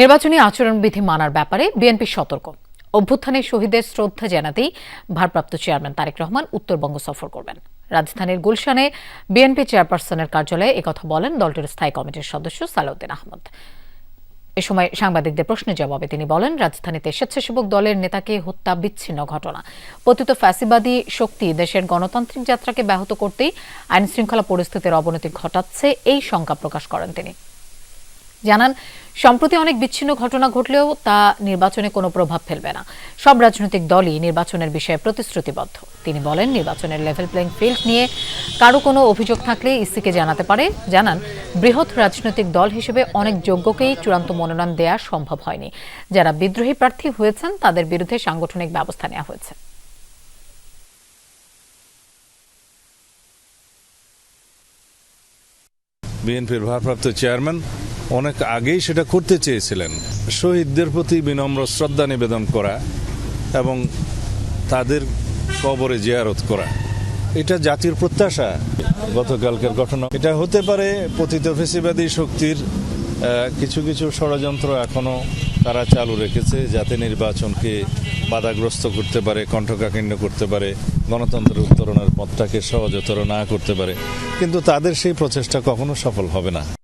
নির্বাচনী আচরণবিধি মানার ব্যাপারে বিএনপি সতর্ক। অভ্যুত্থানে শহীদের শ্রদ্ধা জানাতেই ভারপ্রাপ্ত চেয়ারম্যান তারেক রহমান উত্তরবঙ্গ সফর করবেন। রাজধানীর গুলশানে বিএনপি চেয়ারপারসনের কার্যালয়ে একথা বলেন দলটির স্থায়ী কমিটির সদস্য সালাউদ্দিন আহমদ। এ সময় সাংবাদিকদের প্রশ্নের জবাবে তিনি বলেন, রাজধানীতে স্বেচ্ছাসেবক দলের নেতাকে হত্যা বিচ্ছিন্ন ঘটনা। পতিত ফ্যাসিবাদী শক্তি দেশের গণতান্ত্রিক যাত্রাকে ব্যাহত করতেই আইনশৃঙ্খলা পরিস্থিতির অবনতি ঘটাচ্ছে এই শঙ্কা প্রকাশ করেন তিনি। জানান, সম্প্রতি অনেক বিচ্ছিন্ন ঘটনা ঘটলেও তা নির্বাচনে কোনো প্রভাব ফেলবে না। সব রাজনৈতিক দলই নির্বাচনের বিষয়ে প্রতিশ্রুতিবদ্ধ। তিনি বলেন, নির্বাচনের লেভেল প্লেইং ফিল্ড নিয়ে কারও কোনো অভিযোগ থাকলে ইসিকে জানাতে পারে। জানান, বৃহৎ রাজনৈতিক দল হিসেবে অনেক যোগ্যকেই চূড়ান্ত মনোনয়ন দেওয়া সম্ভব হয়নি। যারা বিদ্রোহী প্রার্থী হয়েছেন, তাদের বিরুদ্ধে সাংগঠনিক ব্যবস্থা নেওয়া হয়েছে। বিএনপির ভারপ্রাপ্ত চেয়ারম্যান অনেক আগেই সেটা করতে চেয়েছিলেন। শহীদদের প্রতি বিনম্র শ্রদ্ধা নিবেদন করা এবং তাদের কবরে জিয়ারত করা। এটা জাতির প্রত্যাশা। গতকালকের ঘটনা। এটা হতে পারে পতিত ফেসিবাদী শক্তির কিছু কিছু ষড়যন্ত্র এখনও তারা চালু রেখেছে যাতে নির্বাচনকে বাধাগ্রস্ত করতে পারে কণ্ঠকাকীর্ণ করতে পারে, গণতন্ত্রের উত্তরণের পথটাকে সহজতর না করতে পারে। কিন্তু তাদের সেই প্রচেষ্টা কখনো সফল হবে না।